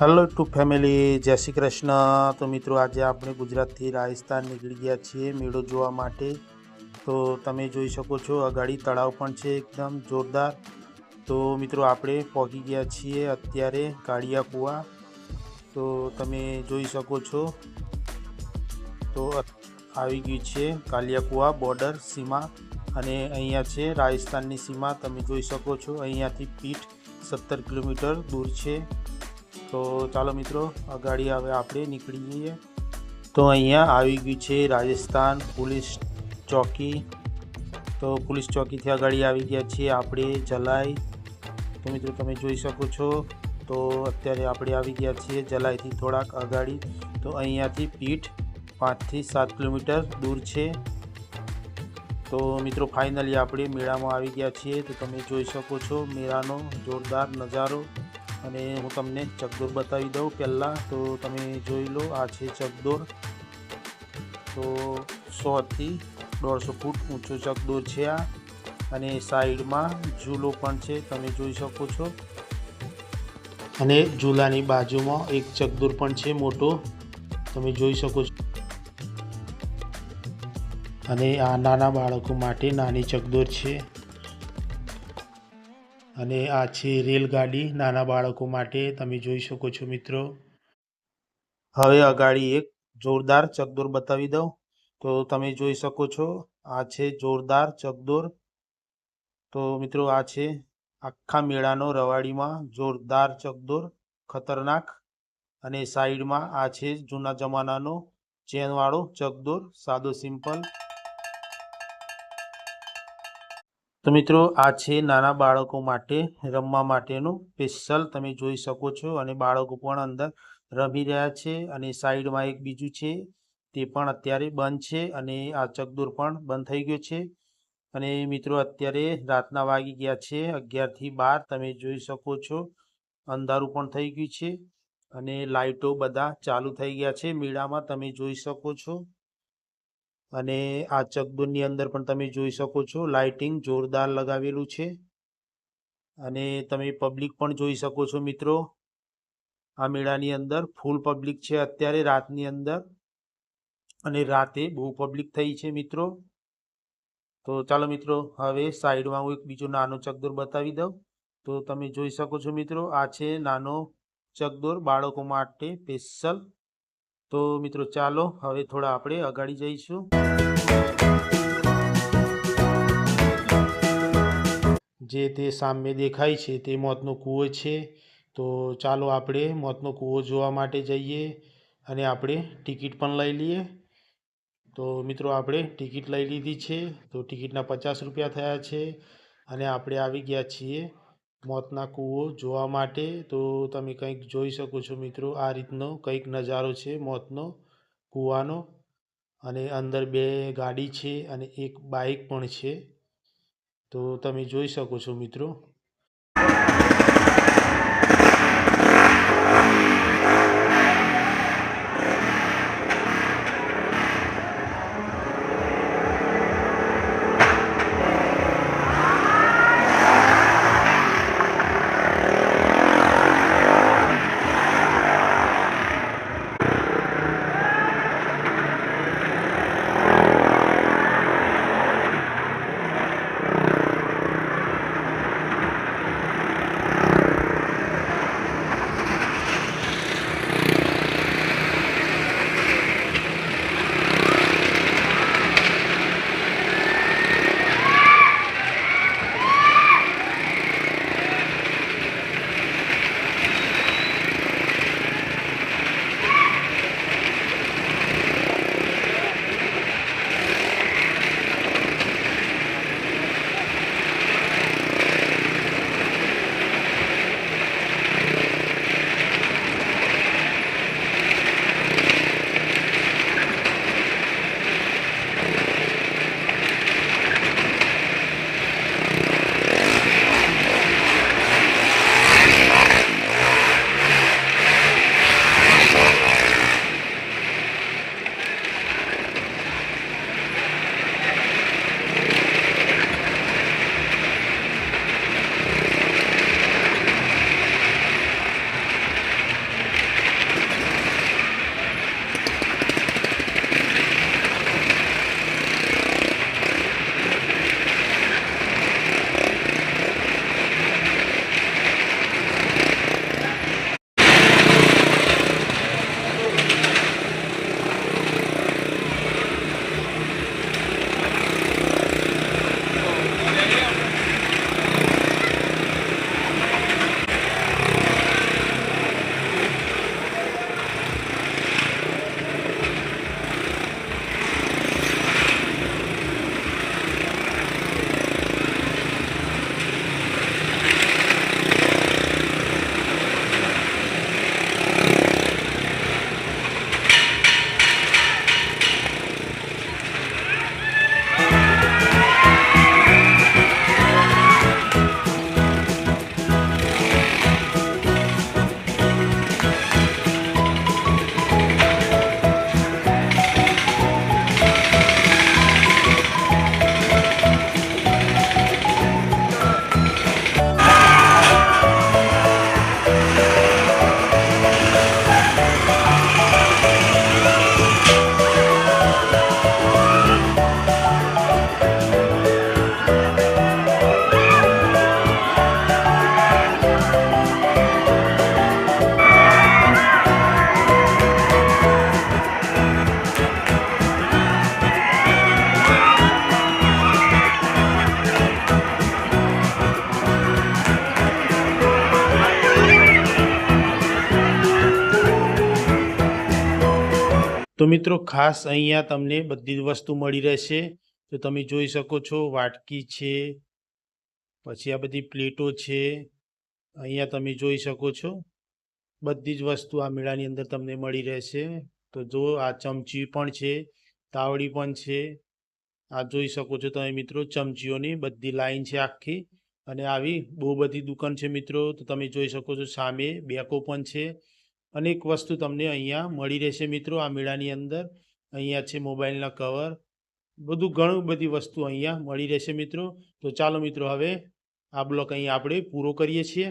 Hello two family જય શ્રી કૃષ્ણ. તો મિત્રો, આજે આપણે ગુજરાતથી રાજસ્થાન નીકળી ગયા છીએ મેળો જોવા માટે. તો તમે જોઈ શકો છો, અગાડી તળાવ પણ છે એકદમ જોરદાર. તો મિત્રો, આપણે પહોંચી ગયા છીએ અત્યારે કાળિયા કુવા તો તમે જોઈ શકો છો. તો આવી ગયું છે કાળિયાકુવા બોર્ડર સીમા. અને અહીંયા છે રાજસ્થાનની સીમા, તમે જોઈ શકો છો. અહીંયાથી પીઠ સત્તર કિલોમીટર દૂર છે. તો ચાલો મિત્રો આ ગાડી હવે આપણે નીકળી જઈએ તો અહીંયા આવી ગયું છે રાજસ્થાન પોલીસ ચોકી. તો પોલીસ ચોકીથી આ ગાડી આવી ગયા છીએ આપણે જલાઈ. તો મિત્રો, તમે જોઈ શકો છો, તો અત્યારે આપણે આવી ગયા છીએ જલાઈથી થોડાક અગાડી. તો અહીંયાથી પીઠ પાંચથી સાત કિલોમીટર દૂર છે. તો મિત્રો, ફાઇનલી આપણે મેળામાં આવી ગયા છીએ. તો તમે જોઈ શકો છો મેળાનો જોરદાર નજારો. અને હું તમને ચકદોર બતાવી દઉં પહેલાં, તો તમે જોઈ લો, આ છે ચકદોર. તો સોથી દોઢસો ફૂટ ઊંચો ચકદોર છે આ. અને સાઈડમાં ઝૂલો પણ છે, તમે જોઈ શકો છો. અને ઝૂલાની બાજુમાં એક ચકદોર પણ છે મોટો, તમે જોઈ શકો છો. અને આ નાના બાળકો માટે નાની ચકદોર છે. અને આ છે રેલગાડી નાના બાળકો માટે. તમે જોઈ શકો છો મિત્રો. હવે અગાડી એક જોરદાર ચકદોર બતાવી દઉં. તો તમે જોઈ શકો છો, આ છે જોરદાર ચકદોર. તો મિત્રો આ છે આખા મેળાનો રવાડીમાં જોરદાર ચકદોર, ખતરનાક. અને સાઈડમાં આ છે જૂના જમાનાનો ચેનવાળો ચકદોર, સાદો સિમ્પલ. તો મિત્રો, આ છે નાના બાળકો માટે, રમવા માટેનું સ્પેશિયલ તમે જોઈ શકો છો અને બાળકો પણ અંદર રમી રહ્યા છે અને સાઈડમાં એક બીજું છે, તે પણ અત્યારે બંધ છે અને આ ચકદોર પણ બંધ થઈ ગયો છે. અને મિત્રો, અત્યારે રાતના વાગી ગયા છે, અગિયારથી બાર તમે જોઈ શકો છો, અંધારું પણ થઈ ગયું છે અને લાઇટો બધા ચાલુ થઈ ગયા છે, મેળામાં તમે જોઈ શકો છો. અને આ ચકદોરની અંદર પણ તમે જોઈ શકો છો લાઇટિંગ જોરદાર લગાવેલું છે. અને તમે પબ્લિક પણ જોઈ શકો છો મિત્રો. આ મેળાની અંદર ફૂલ પબ્લિક છે અત્યારે રાતની અંદર. અને રાતે બહુ પબ્લિક થઈ છે મિત્રો. તો ચાલો મિત્રો, હવે સાઈડમાં હું એક બીજો નાનો ચકદોર બતાવી દઉં. તો તમે જોઈ શકો છો મિત્રો, આ છે નાનો ચકદોર બાળકો માટે સ્પેશિયલ તો મિત્રો ચાલો હવે થોડા આપણે અગાડી જઈશું. જે તે સામે દેખાય છે તે મોતનો કૂવો છે. તો ચાલો આપણે મોતનો કૂવો જોવા માટે જઈએ અને આપણે ટિકિટ પણ લઈ લઈએ. તો મિત્રો આપણે ટિકિટ લઈ લીધી છે. તો ટિકિટના પચાસ રૂપિયા થયા છે અને આપણે આવી ગયા છીએ. મોતના કૂવો જોવા માટે, તો તમે કંઈક જોઈ શકો છો મિત્રો, આ રીતનો કંઈક નજારો છે મોતનો, કૂવાનો. અને અંદર બે ગાડી છે અને એક બાઇક પણ છે. તો તમે જોઈ શકો છો મિત્રો. તો મિત્રો, ખાસ અહીંયા તમને બધી જ વસ્તુ મળી રહેશે. તો તમે જોઈ શકો છો, વાટકી છે, પછી આ બધી પ્લેટો છે. અહીંયા તમે જોઈ શકો છો, બધી જ વસ્તુ આ મેળાની અંદર તમને મળી રહેશે. તો જો આ ચમચી પણ છે, તાવડી પણ છે. આ જોઈ શકો છો તમે મિત્રો, ચમચીઓની બધી લાઈન છે આખી. અને આવી બહુ બધી દુકાન છે મિત્રો. તો તમે જોઈ શકો છો સામે બેકો પણ છે. અનેક વસ્તુ તમને અહીંયા મળી રહેશે મિત્રો. આ મેળાની અંદર અહીંયા છે મોબાઈલના કવર. બધું ઘણું બધી વસ્તુ અહીંયા મળી રહેશે મિત્રો. તો ચાલો મિત્રો, હવે આ બ્લોક અહીં આપણે પૂરો કરીએ છીએ.